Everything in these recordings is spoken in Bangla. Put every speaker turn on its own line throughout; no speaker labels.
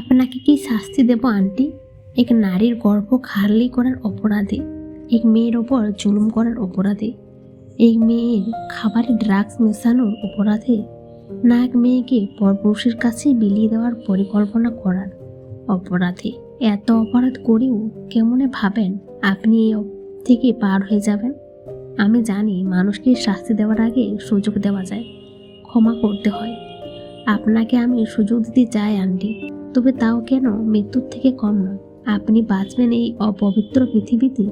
আপনাকে কি শাস্তি দেব, আন্টি? এক নারীর গর্ভ খারলি করার অপরাধে, এক মেয়ের ওপর জুলুম করার অপরাধে, এক মেয়ের খাবারে ড্রাগস মেশানোর অপরাধে, না এক মেয়েকে পরপুরুষের কাছে বিলিয়ে দেওয়ার পরিকল্পনা করার অপরাধে। এত অপরাধ করেও কেমনে ভাবেন? আপনি এই থেকে পার হয়ে যাবেন? আমি জানি মানুষকে শাস্তি দেওয়ার আগে সুযোগ দেওয়া যায়, ক্ষমা করতে হয়। আপনাকে আমি সুযোগ দিতে চাই, আন্টি। তবে তাও কেন মৃত্যুর থেকে কম নয়? আপনি বাঁচবেন এই অপবিত্র পৃথিবীতে।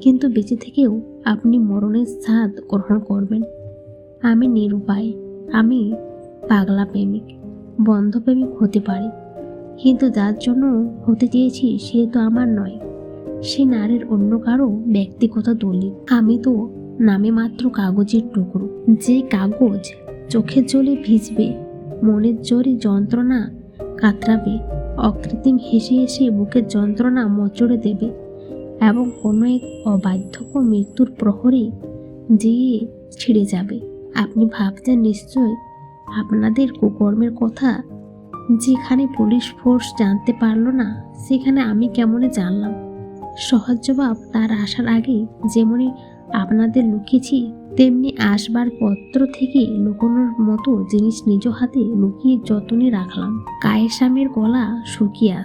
কিন্তু বেঁচে থেকেও আপনি মরণের স্বাদ গ্রহণ করবেন। আমি নিরুপায়, আমি পাগলা প্রেমিক, বন্ধ প্রেমিক হতে পারি। কিন্তু যার জন্য হতে চেয়েছি সে তো আমার নয়। সে নারীর অন্য কারও ব্যক্তিগত দলিল। আমি তো নামে মাত্র কাগজের টুকরো। যে কাগজ চোখের জলে ভিজবে, মনের জোরে যন্ত্রণা কাতরাবে। অকৃত্রিম হেসে হেসে বুকের যন্ত্রণা মোচড়ে দেবে এবং কোনো এক অবাধ্যক মৃত্যুর প্রহরে যেয়ে ছিঁড়ে যাবে। আপনি ভাবছেন নিশ্চয় আপনাদের কুকর্মের কথা? যেখানে পুলিশ ফোর্স জানতে পারল না, সেখানে আমি কেমনে জানলাম? সহজ জবাব তার আসার আগে যেমনই আপনাদের লুকিয়েছি তেমনি আসবার পত্র থেকে লুকোনোর মতো জিনিস নিজ হাতে লুকিয়ে যতনে রাখলাম। কায়েসামের গলা শুকিয়ে আস